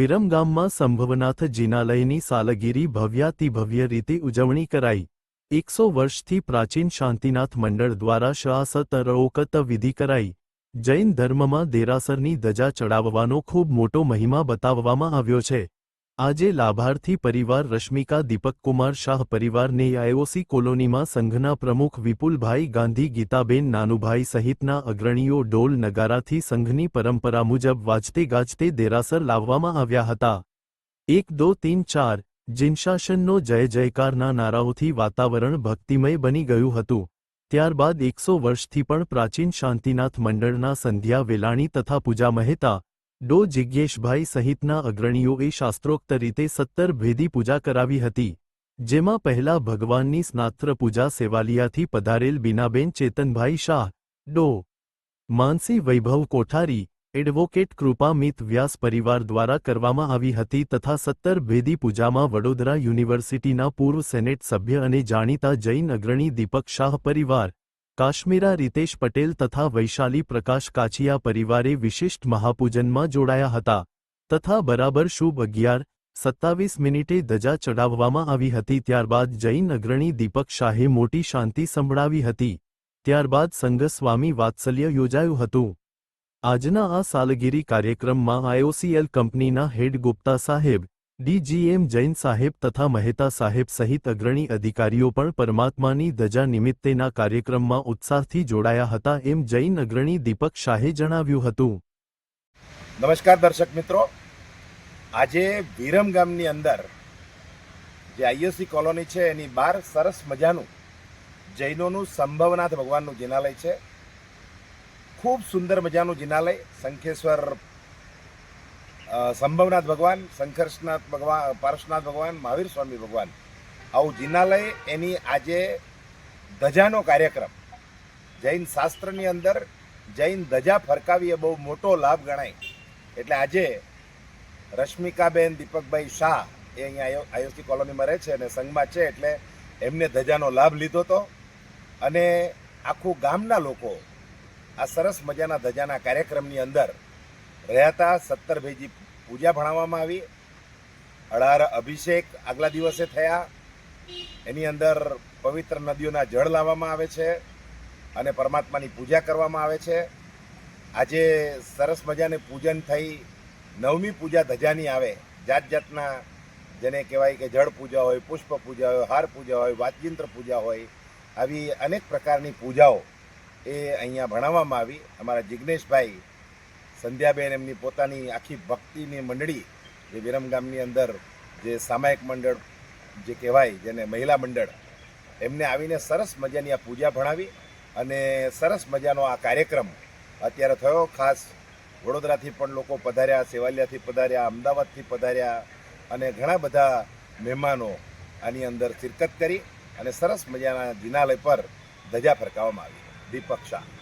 વિરમગામમાં સંભવનાથ જિનાલયની સાલગીરી ભવ્યાતિભવ્ય રીતે ઉજવણી કરાઈ. એકસો વર્ષથી પ્રાચીન શાંતિનાથ મંડળ દ્વારા શાસતરોકત વિધિ કરાઈ. જૈન ધર્મમાં દેરાસરની ધજા ચડાવવાનો ખૂબ મોટો મહિમા બતાવવામાં આવ્યો છે. આજે લાભાર્થી પરિવાર રશ્મિકા દીપકકુમાર શાહ પરિવારને આઈઓસી કોલોનીમાં સંઘના પ્રમુખ વિપુલભાઈ ગાંધી, ગીતાબેન નાનુભાઈ સહિતના અગ્રણીઓ ડોલ નગારાથી સંઘની પરંપરા મુજબ વાજતે ગાજતે દેરાસર લાવવામાં આવ્યા હતા. એક, દો, તીન, ચાર, જિનશાસનનો જય જયકારના નારાઓથી વાતાવરણ ભક્તિમય બની ગયું હતું. ત્યારબાદ એકસો વર્ષથી પણ પ્રાચીન શાંતિનાથ મંડળના સંધ્યા વેલાણી તથા પૂજા મહેતા ડો જિજ્ઞેશભાઈ સહિતના અગ્રણીઓએ શાસ્ત્રોક્ત રીતે સત્તર ભેદી પૂજા કરાવી હતી, જેમાં પહેલા ભગવાનની સ્નાત્ર પૂજા સેવાલિયાથી પધારેલ બીનાબેન ચેતનભાઈ શાહ, ડો માનસી વૈભવ કોઠારી, એડવોકેટ કૃપામિત વ્યાસ પરિવાર દ્વારા કરવામાં આવી હતી તથા સત્તર ભેદી પૂજામાં વડોદરા યુનિવર્સિટીના પૂર્વ સેનેટ સભ્ય અને જાણીતા જૈન અગ્રણી દીપક શાહ પરિવાર કાશ્મીરા રીતેશ પટેલ તથા વૈશાલી પ્રકાશ કાછિયા પરિવારે વિશિષ્ટ મહાપૂજનમાં જોડાયા હતા તથા બરાબર શુભ અગિયાર સત્તાવીસ મિનિટે ધજા ચડાવવામાં આવી હતી ત્યારબાદ જૈન અગ્રણી દીપક શાહે મોટી શાંતિ સંભળાવી હતી ત્યારબાદ સંઘ સ્વામી વાત્સલ્ય યોજાયું હતું. આજના આ સાલગીરી કાર્યક્રમમાં આઈઓસીએલ કંપનીના હેડ ગુપ્તા સાહેબ ડીજીએમ જૈન સાહેબ તથા મહેતા સાહેબ સહિત અગ્રણી અધિકારીઓ પણ પરમાત્માની ધજા નિમિત્તેના કાર્યક્રમમાં ઉત્સાહથી જોડાયા હતા એમ જૈન અગ્રણી દીપક શાહે જણાવ્યું હતું. નમસ્કાર દર્શક મિત્રો. આજે વિરમ ગામની અંદર જે આઈએસસી કોલોની છે એની બહાર સરસ મજાનું જૈનોનું સંભવનાથ ભગવાનનું જિનાલય છે. ખૂબ સુંદર મજાનું જિનાલય, શંખેશ્વર સંભવનાથ ભગવાન શંકરનાથ ભગવાન પારસનાથ ભગવાન, મહાવીર સ્વામી ભગવાન. આવું જિનાલય એની આજે ધજાનો કાર્યક્રમ. જૈન શાસ્ત્રની અંદર જૈન ધજા ફરકાવી એ બહુ મોટો લાભ ગણાય. એટલે આજે રશ્મિકાબેન દીપકભાઈ શાહ એ અહીંયા આઈઓસી કોલોનીમાં રહે છે અને સંઘમાં છે એટલે એમને ધજાનો લાભ લીધો હતો. અને આખું ગામના લોકો આ સરસ મજાના ધજાના કાર્યક્રમની અંદર રહ્યા હતા. સત્તર ભેજી પૂજા ભણાવવામાં આવી. અઢાર અભિષેક આગલા દિવસે થયા. એની અંદર પવિત્ર નદીઓના જળ લાવવામાં આવે છે અને પરમાત્માની પૂજા કરવામાં આવે છે. આજે સરસ મજાને પૂજન થઈ નવમી પૂજા ધજાની આવે. જાત જાતના જેને કહેવાય કે જળ પૂજા હોય, પુષ્પ પૂજા હોય, હાર પૂજા હોય વાતયંત્ર પૂજા હોય, આવી અનેક પ્રકારની પૂજાઓ એ અહીંયા ભણાવવામાં આવી. અમારા જિજ્ઞેશભાઈ સંધ્યાબેન એમની પોતાની આખી ભક્તિની મંડળી જે વિરમગામની અંદર જે સામાયિક મંડળ જે કહેવાય, જેને મહિલા મંડળ, એમને આવીને સરસ મજાની આ પૂજા ભણાવી અને સરસ મજાનો આ કાર્યક્રમ અત્યારે થયો. ખાસ વડોદરાથી પણ લોકો પધાર્યા, સેવાલિયાથી પધાર્યા, અમદાવાદથી પધાર્યા અને ઘણા બધા મહેમાનો આની અંદર શિરકત કરી અને સરસ મજાના જિનાલય પર ધજા ફરકાવવામાં આવી. દીપક શાહ.